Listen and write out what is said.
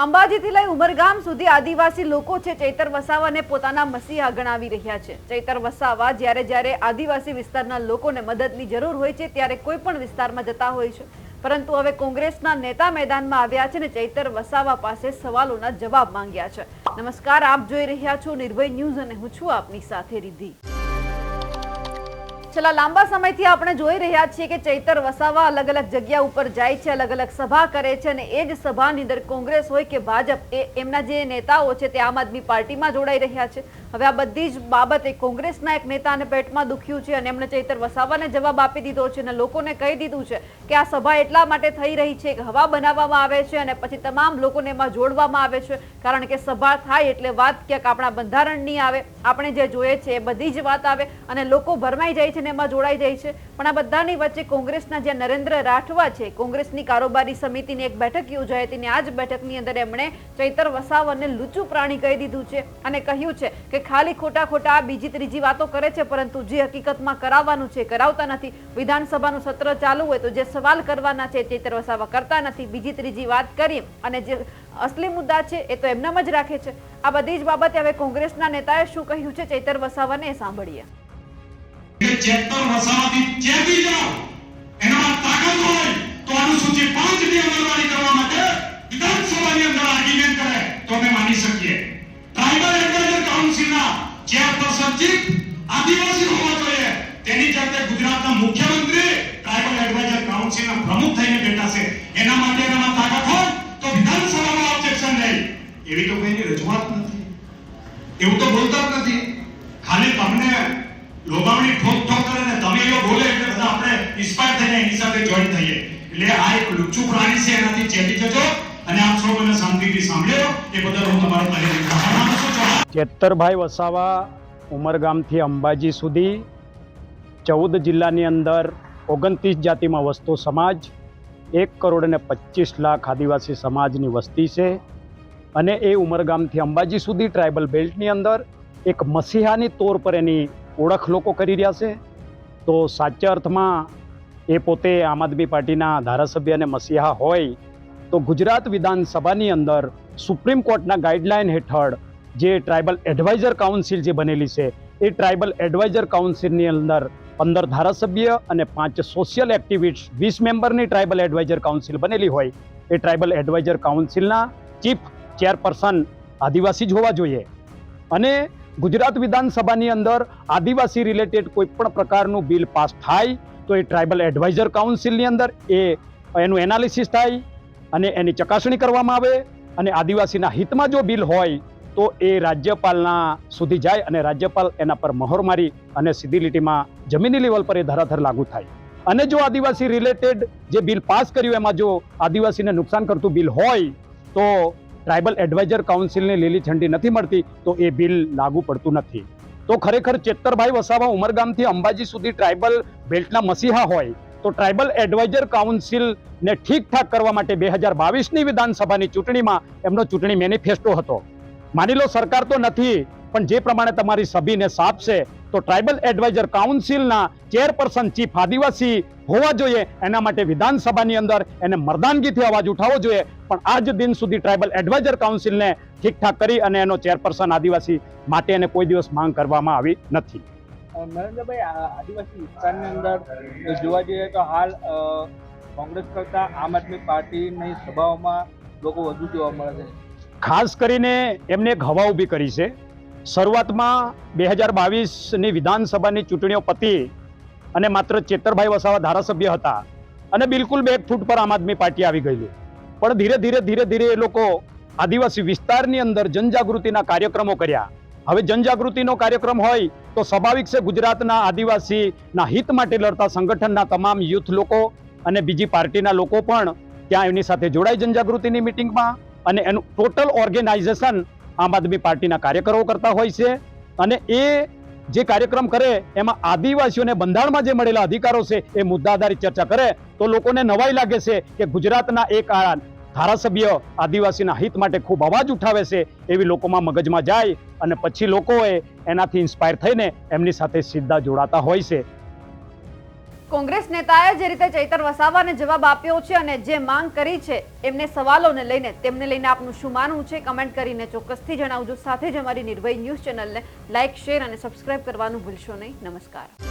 અંબાજીથી લઈ ઉમરગામ સુધી આદિવાસી લોકો છે, ચૈતર વસાવાને પોતાના મસીહા ગણાવી રહ્યા છે. ચૈતર વસાવા જ્યારે જ્યારે આદિવાસી વિસ્તારના લોકોને મદદની જરૂર હોય છે, ત્યારે કોઈ પણ વિસ્તારમાં જતા હોય છે. પરંતુ હવે કોંગ્રેસના નેતા મેદાનમાં આવ્યા છે અને ચૈતર વસાવા પાસે સવાલોના જવાબ માંગ્યા છે. નમસ્કાર, આપ જોઈ રહ્યા છો નિર્ભય ન્યૂઝ અને હું છું આપની સાથે રિદ્ધિ. છેલ્લા લાંબા સમયથી આપણે જોઈ રહ્યા છીએ કે ચૈતર વસાવા અલગ અલગ જગ્યા ઉપર જાય છે અલગ અલગ સભા કરે છે અને એ જ સભાની અંદર કોંગ્રેસ હોય કે ભાજપ એ એમના જે નેતાઓ છે તે આમ આદમી પાર્ટીમાં જોડાઈ રહ્યા છે. હવે આ બધી જ બાબતે કોંગ્રેસના એક નેતાને પેટમાં દુખ્યું છે અને એમણે ચૈતર વસાવાને જવાબ આપી દીધો છે અને લોકોને કહી દીધું છે કે આ સભા એટલા માટે થઈ રહી છે કે હવા બનાવવામાં આવે છે અને પછી તમામ લોકોને એમાં જોડવામાં આવે છે કારણ કે સભા થાય એટલે વાત ક્યાંક આપણા બંધારણની આવે, આપણે જે જોઈએ છે એ બધી જ વાત આવે અને લોકો ભરમાઈ જાય છે ને એમાં જોડાઈ જાય છે. પણ આ બધાની વચ્ચે કોંગ્રેસના જે નરેન્દ્ર રાઠવા છે, કોંગ્રેસની કારોબારી સમિતિની એક બેઠક યોજાઈ હતી અને આ જ બેઠકની અંદર એમણે ચૈતર વસાવાને લુચું પ્રાણી કહી દીધું છે અને કહ્યું છે કે ખાલી ખોટા ખોટા બીજી ત્રીજી વાતો કરે છે, પરંતુ જે હકીકતમાં કરાવવાનું છે, કરાવતા નથી. વિધાનસભાનું સત્ર ચાલુ હોય તો જે સવાલ કરવાના છે તે વસાવા કરતા નથી. બીજી ત્રીજી વાત કરી અને જે અસલી મુદ્દા છે એ તો એમનામ જ રાખે છે. આ બધી જ બાબતે હવે કોંગ્રેસના નેતાએ શું કહ્યું છે ચૈતર વસાવાને સાંભળીએ. ચેતર વસાવાથી ચેતી જાઓ. વિધાનસભાની અંદર આર્ગ્યુમેન્ટ કરે તો અમે માની શકીએ. ટ્રાઇબલ એડવાઇઝર કાઉન્સિલના ચેરપર્સન ચીફ આદિવાસી હોવા જોઈએ તેની જાતે ગુજરાતના મુખ્યમંત્રી ટ્રાઇબલ એડવાઇઝર કાઉન્સિલના પ્રમુખ થઈને બેઠા છે. એના માટે એનામાં તાકાત હોય તો વિધાનસભામાં ઓબ્જેક્શન નહીં એવી તો કોઈની રજૂઆત નથી. એવું તો બોલતા જ નથી. ખાલી તમને લોબામણી ઠોક ઠોક કરે ને તમે એવો બોલે એટલે બધા આપણે ઇન્સ્પાયર થઈને એની સાથે જોઈન થઈએ. એટલે આ એક લુચ્ચું પ્રાણી છે, એનાથી ચેતી જજો. અને આપ સૌ મને શાંતિથી સાંભળ્યો એ બદલ હું તમારો આભાર ચૌહાણ વસાવા ઉમરગામથી અંબાજી સુધી, ચૌદ જિલ્લાની અંદર ઓગણત્રીસ જાતિમાં વસતો સમાજ, એક કરોડ અને પચીસ લાખ આદિવાસી સમાજની વસ્તી છે. અને એ ઉમરગામથી અંબાજી સુધી ટ્રાઇબલ બેલ્ટની અંદર એક મસીહાની તોર પર એની ઓળખ લોકો કરી રહ્યા છે. તો સાચા અર્થમાં એ પોતે આમ આદમી પાર્ટીના ધારાસભ્ય અને મસીહા હોય તો ગુજરાત વિધાનસભાની અંદર સુપ્રીમ કોર્ટના ગાઈડલાઇન હેઠળ જે ટ્રાઇબલ એડવાઇઝર કાઉન્સિલ જે બનેલી છે, એ ટ્રાઇબલ એડવાઇઝર કાઉન્સિલની અંદર પંદર ધારાસભ્ય અને પાંચ સોશિયલ એક્ટિવિસ્ટ વીસ મેમ્બરની ટ્રાઇબલ એડવાઇઝર કાઉન્સિલ બનેલી હોય. એ ટ્રાઇબલ એડવાઇઝર કાઉન્સિલના ચીફ ચેરપર્સન આદિવાસી જ હોવા જોઈએ. અને ગુજરાત વિધાનસભાની અંદર આદિવાસી રિલેટેડ કોઈ પણ પ્રકારનું બિલ પાસ થાય તો એ ટ્રાઇબલ એડવાઇઝર કાઉન્સિલની અંદર એ એનું એનાલિસિસ થાય અને એની ચકાસણી કરવામાં આવે અને આદિવાસીના હિતમાં જો બિલ હોય, તો એ રાજ્યપાલના સુધી જાય અને રાજ્યપાલ એના પર મહોર મારી અને સીધી લીટીમાં જમીની લેવલ પર એ ધરાધર લાગુ થાય. અને જો આદિવાસી રિલેટેડ જે બિલ પાસ કર્યું, એમાં જો આદિવાસીને નુકસાન કરતું બિલ હોય, તો ટ્રાઇબલ એડવાઇઝર કાઉન્સિલને લીલી ઠંડી નથી મળતી, તો એ બિલ લાગુ પડતું નથી. તો ખરેખર ચેતરભાઈ વસાવા ઉમરગામથી અંબાજી સુધી ટ્રાઇબલ બેલ્ટના મસીહા હોય તો ટ્રાઇબલ એડવાઇઝર કાઉન્સિલને ઠીકઠાક કરવા માટે બે હજાર બાવીસની વિધાનસભાની ચૂંટણીમાં એમનો ચૂંટણી મેનિફેસ્ટો હતો. માની લો સરકાર તો નથી, પણ જે પ્રમાણે તમારી સભીને સાપશે તો ટ્રાઇબલ એડવાઇઝર કાઉન્સિલના ચેરપર્સન ચીફ આદિવાસી હોવા જોઈએ, એના માટે વિધાનસભાની અંદર એને મરદાનગીથી અવાજ ઉઠાવવો જોઈએ, પણ આજ દિન સુધી ટ્રાઇબલ એડવાઇઝર કાઉન્સિલને ઠીકઠાક કરી અને એનો ચેરપર્સન આદિવાસી માટે એને કોઈ દિવસ માંગ કરવામાં આવી નથી. નરેન્દ્રભાઈ આદિવાસી વિસ્તારની અંદર જોવા જઈએ તો હાલ કોંગ્રેસ કરતા આમ આદમી પાર્ટીની સભાઓમાં લોકો વધુ જોવા મળે છે. ખાસ કરીને એમને એક હવા ઊભી કરી છે. શરૂઆતમાં બે હજાર બાવીસની વિધાનસભાની ચૂંટણીઓ પતી અને માત્ર ચેતરભાઈ વસાવા ધારાસભ્ય હતા અને બિલકુલ બે ફૂટ પર આમ આદમી પાર્ટી આવી ગયેલી. પણ ધીરે ધીરે ધીરે ધીરે એ લોકો આદિવાસી વિસ્તારની અંદર જનજાગૃતિના કાર્યક્રમો કર્યા. હવે જનજાગૃતિનો કાર્યક્રમ હોય તો સ્વાભાવિક છે ગુજરાતના આદિવાસીના હિત માટે લડતા સંગઠનના તમામ યુથ લોકો અને બીજી પાર્ટીના લોકો પણ ત્યાં એમની સાથે જોડાય જનજાગૃતિની મિટિંગમાં અને એનું ટોટલ ઓર્ગેનાઇઝેશન આમ આદમી પાર્ટીના કાર્યકરો કરતા હોય છે. અને એ જે કાર્યક્રમ કરે, એમાં આદિવાસીઓને બંધારણમાં જે મળેલા અધિકારો છે એ મુદ્દા આધારિત ચર્ચા કરે, તો લોકોને નવાઈ લાગે છે કે ગુજરાતના એક ધારાસભ્ય આદિવાસીના હિત માટે ખૂબ અવાજ ઉઠાવે છે એવી લોકોમાં મગજમાં જાય અને પછી લોકોએ એનાથી ઇન્સ્પાયર થઈને એમની સાથે સીધા જોડાતા હોય છે. કોંગ્રેસ નેતાએ જે રીતે ચૈતર વસાવાને જવાબ આપ્યો છે અને જે માંગ કરી છે, એમને સવાલોને લઈને તેમને લઈને આપનું શું માનવું છે, કમેન્ટ કરીને ચોક્કસથી જણાવજો. સાથે જ અમારી નિર્ભય ન્યૂઝ ચેનલને લાઇક શેર અને સબસ્ક્રાઇબ કરવાનું ભૂલશો નહીં. નમસ્કાર.